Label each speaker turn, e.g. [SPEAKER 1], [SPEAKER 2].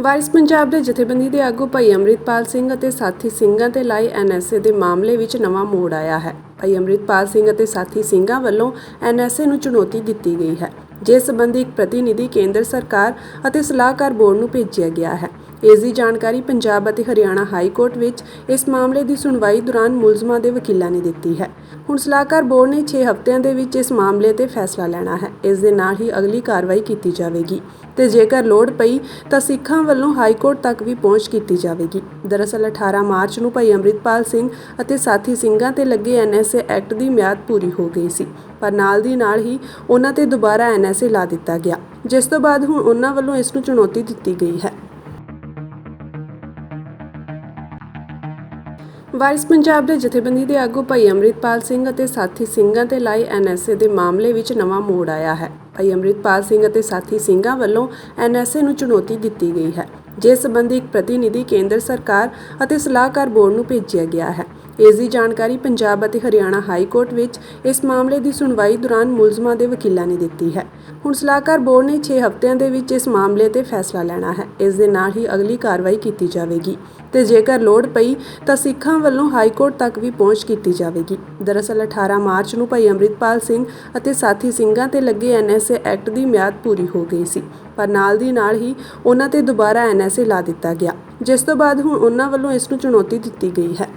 [SPEAKER 1] ਵਾਰਿਸ ਪੰਜਾਬ ਦੇ ਜਥੇਬੰਦੀ ਦੇ ਆਗੂ ਭਾਈ ਅੰਮ੍ਰਿਤਪਾਲ ਸਿੰਘ ਅਤੇ ਸਾਥੀ ਸਿੰਘਾਂ ਤੇ ਲਾਏ ਐਨਐਸਏ ਦੇ ਮਾਮਲੇ ਵਿੱਚ ਨਵਾਂ ਮੋੜ ਆਇਆ ਹੈ। ਭਾਈ ਅੰਮ੍ਰਿਤਪਾਲ ਸਿੰਘ ਅਤੇ ਸਾਥੀ ਸਿੰਘਾਂ ਵੱਲੋਂ ਐਨਐਸਏ ਨੂੰ ਚੁਣੌਤੀ ਦਿੱਤੀ ਗਈ ਹੈ। ਜਿਸ ਸੰਬੰਧੀ ਇੱਕ ਪ੍ਰਤੀਨਿਧੀ ਕੇਂਦਰ ਸਰਕਾਰ ਅਤੇ ਸਲਾਹਕਾਰ ਬੋਰਡ ਨੂੰ ਭੇਜਿਆ ਗਿਆ ਹੈ। ਇਸ ਦੀ ਜਾਣਕਾਰੀ ਪੰਜਾਬ ਅਤੇ ਹਰਿਆਣਾ ਹਾਈ ਕੋਰਟ ਵਿੱਚ ਇਸ ਮਾਮਲੇ ਦੀ ਸੁਣਵਾਈ ਦੌਰਾਨ ਮੁਲਜ਼ਮਾਂ ਦੇ ਵਕੀਲਾਂ ਨੇ ਦਿੱਤੀ ਹੈ। ਹੁਣ ਸਲਾਹਕਾਰ ਬੋਰਡ ਨੇ 6 ਹਫ਼ਤਿਆਂ ਦੇ ਵਿੱਚ ਇਸ ਮਾਮਲੇ ਤੇ ਫੈਸਲਾ ਲੈਣਾ ਹੈ। ਇਸ ਦੇ ਨਾਲ ਹੀ ਅਗਲੀ ਕਾਰਵਾਈ ਕੀਤੀ ਜਾਵੇਗੀ ਤੇ ਜੇਕਰ ਲੋੜ ਪਈ ਤਾਂ ਸਿੱਖਾਂ ਵੱਲੋਂ ਹਾਈ ਕੋਰਟ ਤੱਕ ਵੀ ਪਹੁੰਚ ਕੀਤੀ ਜਾਵੇਗੀ। ਦਰਅਸਲ 18 ਮਾਰਚ ਨੂੰ ਭਾਈ ਅੰਮ੍ਰਿਤਪਾਲ ਸਿੰਘ ਅਤੇ ਸਾਥੀ ਸਿੰਘਾਂ ਤੇ ਲੱਗੇ ਐਨਐਸਏ ਐਕਟ ਦੀ ਮਿਆਦ ਪੂਰੀ ਹੋ ਗਈ ਸੀ, ਪਰ ਨਾਲ ਦੀ ਨਾਲ ਹੀ ਉਹਨਾਂ ਤੇ ਦੁਬਾਰਾ ਐਨਐਸਏ ਲਾ ਦਿੱਤਾ ਗਿਆ, ਜਿਸ ਤੋਂ ਬਾਅਦ ਹੁਣ ਉਹਨਾਂ ਵੱਲੋਂ ਇਸ ਨੂੰ ਚੁਣੌਤੀ ਦਿੱਤੀ ਗਈ ਹੈ। ਵਾਰਿਸ ਪੰਜਾਬ ਦੇ ਜਥੇਬੰਦੀ ਦੇ ਆਗੂ ਭਾਈ ਅੰਮ੍ਰਿਤਪਾਲ ਸਿੰਘ ਅਤੇ ਸਾਥੀ ਸਿੰਘਾਂ ਤੇ ਲਾਏ ਐਨਐਸਏ ਦੇ ਮਾਮਲੇ ਵਿੱਚ ਨਵਾਂ ਮੋੜ ਆਇਆ ਹੈ। ਭਾਈ ਅੰਮ੍ਰਿਤਪਾਲ ਸਿੰਘ ਅਤੇ ਸਾਥੀ ਸਿੰਘਾਂ ਵੱਲੋਂ ਐਨਐਸਏ ਨੂੰ ਚੁਣੌਤੀ ਦਿੱਤੀ ਗਈ ਹੈ। ਜਿਸ ਸੰਬੰਧੀ ਇੱਕ ਪ੍ਰਤੀਨਿਧੀ ਕੇਂਦਰ ਸਰਕਾਰ ਅਤੇ ਸਲਾਹਕਾਰ ਬੋਰਡ ਨੂੰ ਭੇਜਿਆ ਗਿਆ ਹੈ। ਇਸ ਦੀ ਜਾਣਕਾਰੀ ਪੰਜਾਬ ਅਤੇ ਹਰਿਆਣਾ ਹਾਈ ਕੋਰਟ ਵਿੱਚ ਇਸ ਮਾਮਲੇ ਦੀ ਸੁਣਵਾਈ ਦੌਰਾਨ ਮੁਲਜ਼ਮਾਂ ਦੇ ਵਕੀਲਾਂ ਨੇ ਦਿੱਤੀ ਹੈ। ਹੁਣ ਸਲਾਹਕਾਰ ਬੋਰਡ ਨੇ 6 ਹਫ਼ਤਿਆਂ ਦੇ ਵਿੱਚ ਇਸ ਮਾਮਲੇ ਤੇ ਫੈਸਲਾ ਲੈਣਾ ਹੈ। ਇਸ ਦੇ ਨਾਲ ਹੀ ਅਗਲੀ ਕਾਰਵਾਈ ਕੀਤੀ ਜਾਵੇਗੀ ਤੇ ਜੇਕਰ ਲੋੜ ਪਈ ਤਾਂ ਸਿੱਖਾਂ ਵੱਲੋਂ ਹਾਈ ਕੋਰਟ ਤੱਕ ਵੀ ਪਹੁੰਚ ਕੀਤੀ ਜਾਵੇਗੀ। ਦਰਅਸਲ 18 ਮਾਰਚ ਨੂੰ ਭਾਈ ਅੰਮ੍ਰਿਤਪਾਲ ਸਿੰਘ ਅਤੇ ਸਾਥੀ ਸਿੰਘਾਂ ਤੇ ਲੱਗੇ ਐਨਐਸਏ ਐਕਟ ਦੀ ਮਿਆਦ ਪੂਰੀ ਹੋ ਗਈ ਸੀ, ਪਰ ਨਾਲ ਦੀ ਨਾਲ ਹੀ ਉਹਨਾਂ ਤੇ ਦੁਬਾਰਾ ਐਨਐਸਏ ਲਾ ਦਿੱਤਾ ਗਿਆ, ਜਿਸ ਤੋਂ ਬਾਅਦ ਹੁਣ ਉਹਨਾਂ ਵੱਲੋਂ ਇਸ ਨੂੰ ਚੁਣੌਤੀ ਦਿੱਤੀ ਗਈ ਹੈ।